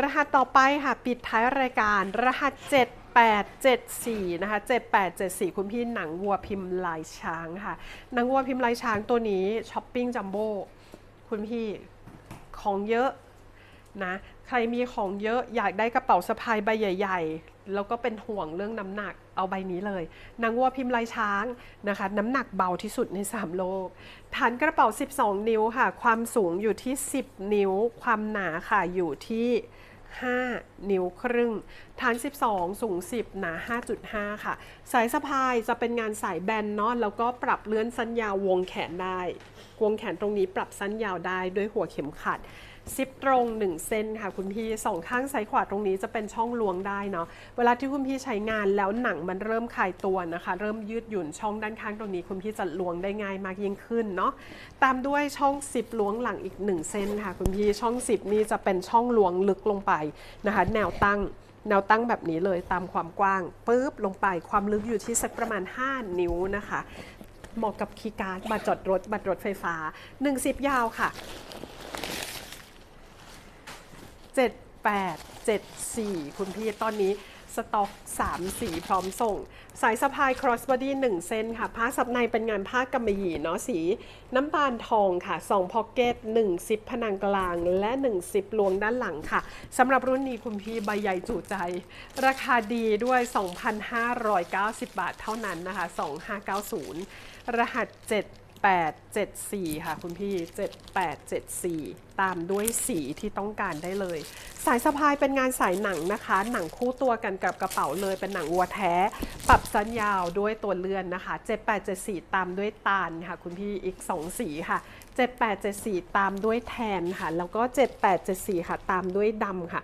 รหัสต่อไปค่ะ ปิดท้ายรายการรหัส 7874 นะคะ 7874 คุณพี่หนังวัวพิมพ์ลายช้างค่ะ หนังวัวพิมพ์ลายช้างตัวนี้ช้อปปิ้งจัมโบ้คุณพี่ของเยอะนะ ใครมีของเยอะอยากได้กระเป๋าสะพายใบใหญ่ ๆ แล้วก็เป็นห่วงเรื่องน้ำหนักเอาใบนี้เลย นางวัวพิมพ์ลายช้างนะคะ น้ำหนักเบาที่สุดใน 3 โลก ฐานกระเป๋า 12 นิ้วค่ะ ความสูงอยู่ที่ 10 นิ้ว ความหนาค่ะอยู่ที่ 5 นิ้วครึ่ง ฐาน 12 สูง 10 หนา 5.5 ค่ะ สายสะพายจะเป็นงานสายแบนเนาะแล้วก็ปรับเลื่อนสั้นยาววงแขนได้ วงแขนตรงนี้ปรับสั้นยาวได้ด้วยหัวเข็มขัด ซิปตรง 1 เส้นค่ะคุณพี่สองข้างซ้ายขวาตรงนี้จะเป็นช่องลวงได้เนาะเวลาที่คุณพี่ใช้งานแล้วหนังมันเริ่มคลายตัวนะคะ เริ่มยืดหยุ่นช่องด้านข้างตรงนี้ คุณพี่จะลวงได้ง่ายมากยิ่งขึ้นเนาะตามด้วยช่องซิปล้วงหลังอีก 1 เส้นค่ะคุณพี่ช่องซิปนี่จะเป็นช่องลวงลึกลงไปนะคะ แนวตั้งแนวตั้งแบบนี้เลยตามความกว้างปุ๊บลงไปความลึกอยู่ที่สักประมาณ 5 นิ้วนะคะเหมาะกับคีย์การ์ดบัตรจอดรถ บัตรรถไฟฟ้า1ซิปยาวค่ะ 7874 คุณพี่ตอนนี้สต็อก3สีพร้อมส่ง สายสะพาย cross body 1 เส้นค่ะ ผ้าซับในเป็นงานผ้ากำมะหยี่เนาะสี น้ำตาลทองค่ะ2พ็อกเก็ต1ซิปผนังกลาง และ1ซิปลวงด้านหลังค่ะสำหรับรุ่นนี้คุณพี่ใบใหญ่จุใจ ราคาดีด้วย 2,590 บาทเท่านั้นนะคะ 2590 รหัส 7874 ค่ะคุณพี่ 7874 ตามด้วยสีที่ต้องการได้เลย สายสะพายเป็นงานสายหนังนะคะ หนังคู่ตัวกันกับกระเป๋าเลยเป็นหนังวัวแท้ ปรับสั้นยาวด้วยตัวเลื่อนนะคะ 7874 ตามด้วยตาลค่ะคุณพี่อีก 2 สีค่ะ 7874 ตามด้วยแทนค่ะ แล้วก็ 7874 ค่ะ ตามด้วยดำค่ะ